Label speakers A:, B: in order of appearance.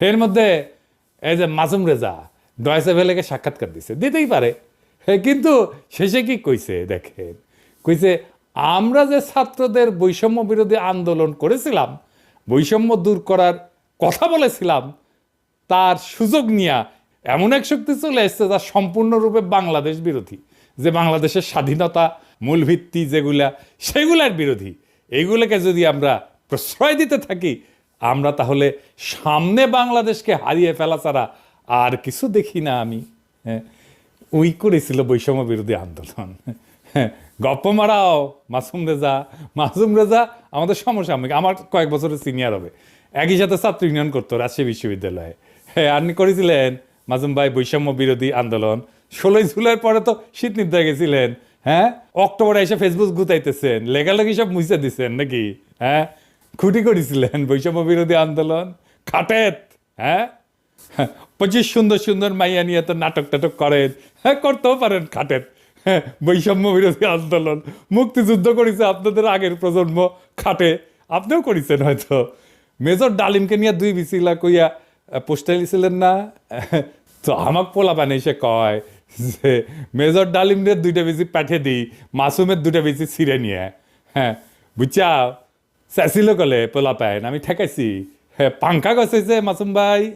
A: এর মধ্যে এই যে মাসুম রেজা ডয়েসে ভেলেকে সাক্ষাৎকার দিছে। দিতেই পারে। হ্যাঁ, কিন্তু শেষে কি কইছে দেখেন? কইছে আমরা যে ছাত্রদের বৈষম্য বিরোধী আন্দোলন করেছিলাম বৈষম্য দূর করার কথা বলেছিলাম তার সুযোগ নিয়ে এমন এক শক্তি চলে এসছে যা সম্পূর্ণরূপে বাংলাদেশ বিরোধী। যে বাংলাদেশের স্বাধীনতা মূল ভিত্তি যেগুলা সেগুলার বিরোধী। এইগুলোকে যদি আমরা প্রশ্রয় দিতে থাকি আমরা তাহলে সামনে বাংলাদেশকে হারিয়ে ফেলা ছাড়া আর কিছু দেখি না আমি। হ্যাঁ ওই করেছিল বৈষম্য বিরোধী আন্দোলন। হ্যাঁ, গপ্প মারাও মাসুম রেজা। মাসুম রেজা আমাদের সমসাময়িক আমার কয়েক বছরের সিনিয়র হবে। একই সাথে ছাত্র ইউনিয়ন করতো রাজশাহী বিশ্ববিদ্যালয়ে। হ্যাঁ আপনি করেছিলেন মাসুম ভাই বৈষম্য বিরোধী আন্দোলন। ষোলোই জুলাই পরে তো শীত নিদ্রায় গেছিলেন। হ্যাঁ অক্টোবরে এসে ফেসবুক গুতাইতেছেন। লেখালেখি সব মুছে দিচ্ছেন নাকি? হ্যাঁ খুঁটি করেছিলেন। বৈষম্য বিরোধী আন্দোলন, খাটেত হ্যাঁ? পঁচিশ সুন্দর সুন্দর মাইয়া নিয়ে তো নাটক টাটক করেন। হ্যাঁ করতেও পারেন খাটেত। হ্যাঁ বৈষম্য বিরোধী আন্দোলন। মুক্তিযুদ্ধ করেছে আপনাদের আগের প্রজন্ম খাটে। আপনিও করেছেন হয়তো। মেজর ডালিমকে নিয়ে দুই বিচিলা কইয়া পোস্টাই লিছিলেন না? তো আমাক পোলা বানিয়ে সে কয় যে, মেজর ডালিমের দুইটা বেশি পাঠিয়ে দিই, মাসুমের দুইটা বেশি ছিঁড়ে নিয়ে। হ্যাঁ বুঝছা চাইছিল কলে পোলা পায় আমি ঠেকাইছি। হ্যাঁ পাংখা গছেছে মাসুম ভাই।